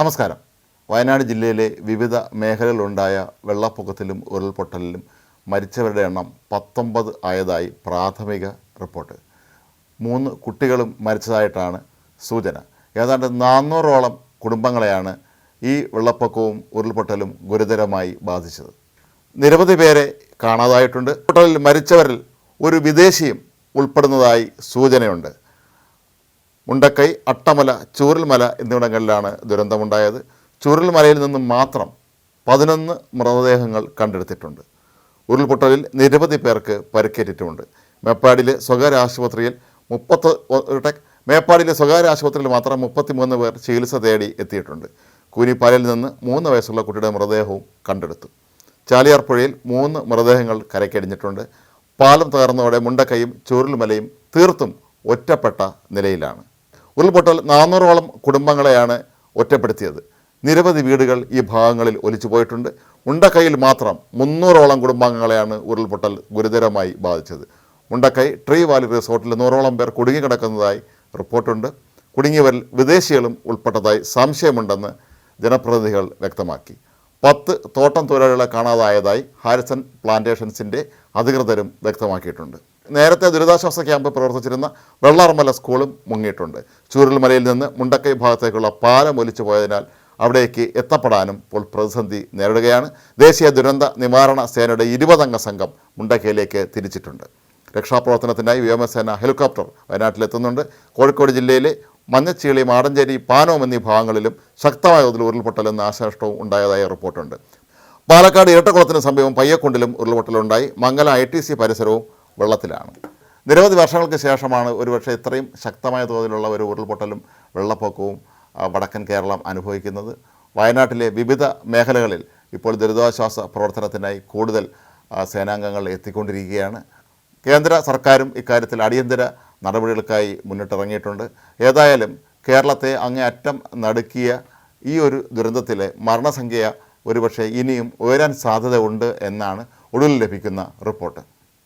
നമസ്കാരം. വയനാട് ജില്ലയിലെ വിവിധ മേഖലകളിലുണ്ടായ വെള്ളപ്പൊക്കത്തിലും ഉരുൾപൊട്ടലിലും മരിച്ചവരുടെ എണ്ണം പത്തൊമ്പത് ആയതായി പ്രാഥമിക റിപ്പോർട്ട്. മൂന്ന് കുട്ടികളും മരിച്ചതായിട്ടാണ് സൂചന. ഏതാണ്ട് നാനൂറോളം കുടുംബങ്ങളെയാണ് ഈ വെള്ളപ്പൊക്കവും ഉരുൾപൊട്ടലും ഗുരുതരമായി ബാധിച്ചത്. നിരവധി പേരെ കാണാതായിട്ടുണ്ട്. ഉരുൾപൊട്ടലിൽ മരിച്ചവരിൽ ഒരു വിദേശിയും ഉൾപ്പെടുന്നതായി സൂചനയുണ്ട്. മുണ്ടക്കൈ അട്ടമല ചൂരൽമല എന്നിവിടങ്ങളിലാണ് ദുരന്തമുണ്ടായത്. ചൂരൽമലയിൽ നിന്നും മാത്രം പതിനൊന്ന് മൃതദേഹങ്ങൾ കണ്ടെടുത്തിട്ടുണ്ട്. ഉരുൾപൊട്ടലിൽ നിരവധി പേർക്ക് പരിക്കേറ്റിട്ടുമുണ്ട്. മേപ്പാടിയിലെ സ്വകാര്യ ആശുപത്രിയിൽ മുപ്പത്ത് മേപ്പാടിയിലെ സ്വകാര്യ ആശുപത്രിയിൽ മാത്രം മുപ്പത്തിമൂന്ന് പേർ ചികിത്സ തേടി എത്തിയിട്ടുണ്ട്. കൂനിപ്പാലയിൽ നിന്ന് മൂന്ന് വയസ്സുള്ള കുട്ടിയുടെ മൃതദേഹവും കണ്ടെടുത്തു. ചാലിയാർ പുഴയിൽ മൂന്ന് മൃതദേഹങ്ങൾ കരയ്ക്കടിഞ്ഞിട്ടുണ്ട്. പാലം തകർന്നതോടെ മുണ്ടക്കയും ചൂരൽമലയും തീർത്തും ഒറ്റപ്പെട്ട നിലയിലാണ്. ഉരുൾപൊട്ടൽ നാനൂറോളം കുടുംബങ്ങളെയാണ് ഒറ്റപ്പെടുത്തിയത്. നിരവധി വീടുകൾ ഈ ഭാഗങ്ങളിൽ ഒലിച്ചു പോയിട്ടുണ്ട്. ഉണ്ടക്കൈയിൽ മാത്രം മുന്നൂറോളം കുടുംബാംഗങ്ങളെയാണ് ഉരുൾപൊട്ടൽ ഗുരുതരമായി ബാധിച്ചത്. ഉണ്ടക്കൈ ട്രീ വാലി റിസോർട്ടിൽ നൂറോളം പേർ കുടുങ്ങിക്കിടക്കുന്നതായി റിപ്പോർട്ടുണ്ട്. കുടുങ്ങിയവരിൽ വിദേശികളും ഉൾപ്പെട്ടതായി സംശയമുണ്ടെന്ന് ജനപ്രതിനിധികൾ വ്യക്തമാക്കി. പത്ത് തോട്ടം തൊഴിലാളികളെ കാണാതായതായി ഹാരിസൺ പ്ലാന്റേഷൻസിന്റെ അധികൃതരും വ്യക്തമാക്കിയിട്ടുണ്ട്. നേരത്തെ ദുരിതാശ്വാസ ക്യാമ്പ് പ്രവർത്തിച്ചിരുന്ന വെള്ളാർമല സ്കൂളും മുങ്ങിയിട്ടുണ്ട്. ചൂരൽമലയിൽ നിന്ന് മുണ്ടക്കൈ ഭാഗത്തേക്കുള്ള പാലം ഒലിച്ചു പോയതിനാൽ അവിടേക്ക് എത്തപ്പെടാനും ഇപ്പോൾ പ്രതിസന്ധി നേരിടുകയാണ്. ദേശീയ ദുരന്ത നിവാരണ സേനയുടെ ഇരുപതംഗ സംഘം മുണ്ടക്കയിലേക്ക് തിരിച്ചിട്ടുണ്ട്. രക്ഷാപ്രവർത്തനത്തിനായി വ്യോമസേന ഹെലികോപ്റ്റർ വയനാട്ടിലെത്തുന്നുണ്ട്. കോഴിക്കോട് ജില്ലയിലെ മഞ്ഞച്ചീളി മാടഞ്ചേരി പാനോം എന്നീ ഭാഗങ്ങളിലും ശക്തമായ തോതിൽ ഉരുൾപൊട്ടലും നാശനഷ്ടവും ഉണ്ടായതായി റിപ്പോർട്ടുണ്ട്. പാലക്കാട് ഇരട്ടക്കുളത്തിന് സമീപം പയ്യക്കുണ്ടിലും ഉരുൾപൊട്ടലുണ്ടായി. മംഗല ഐ ടി സി പരിസരവും വെള്ളത്തിലാണ്. നിരവധി വർഷങ്ങൾക്ക് ശേഷമാണ് ഒരുപക്ഷെ ഇത്രയും ശക്തമായ തോതിലുള്ള ഒരു ഉരുൾപൊട്ടലും വെള്ളപ്പൊക്കവും വടക്കൻ കേരളം അനുഭവിക്കുന്നത്. വയനാട്ടിലെ വിവിധ മേഖലകളിൽ ഇപ്പോൾ ദുരിതാശ്വാസ പ്രവർത്തനത്തിനായി കൂടുതൽ സേനാംഗങ്ങൾ എത്തിക്കൊണ്ടിരിക്കുകയാണ്. കേന്ദ്ര സർക്കാരും ഇക്കാര്യത്തിൽ അടിയന്തര നടപടികൾക്കായി മുന്നിട്ടിറങ്ങിയിട്ടുണ്ട്. ഏതായാലും കേരളത്തെ അങ്ങേയറ്റം നടുക്കിയ ഈ ഒരു ദുരന്തത്തിലെ മരണസംഖ്യ ഒരുപക്ഷെ ഇനിയും ഉയരാൻ സാധ്യതയുണ്ട് എന്നാണ് ഒടുവിൽ ലഭിക്കുന്ന റിപ്പോർട്ട്.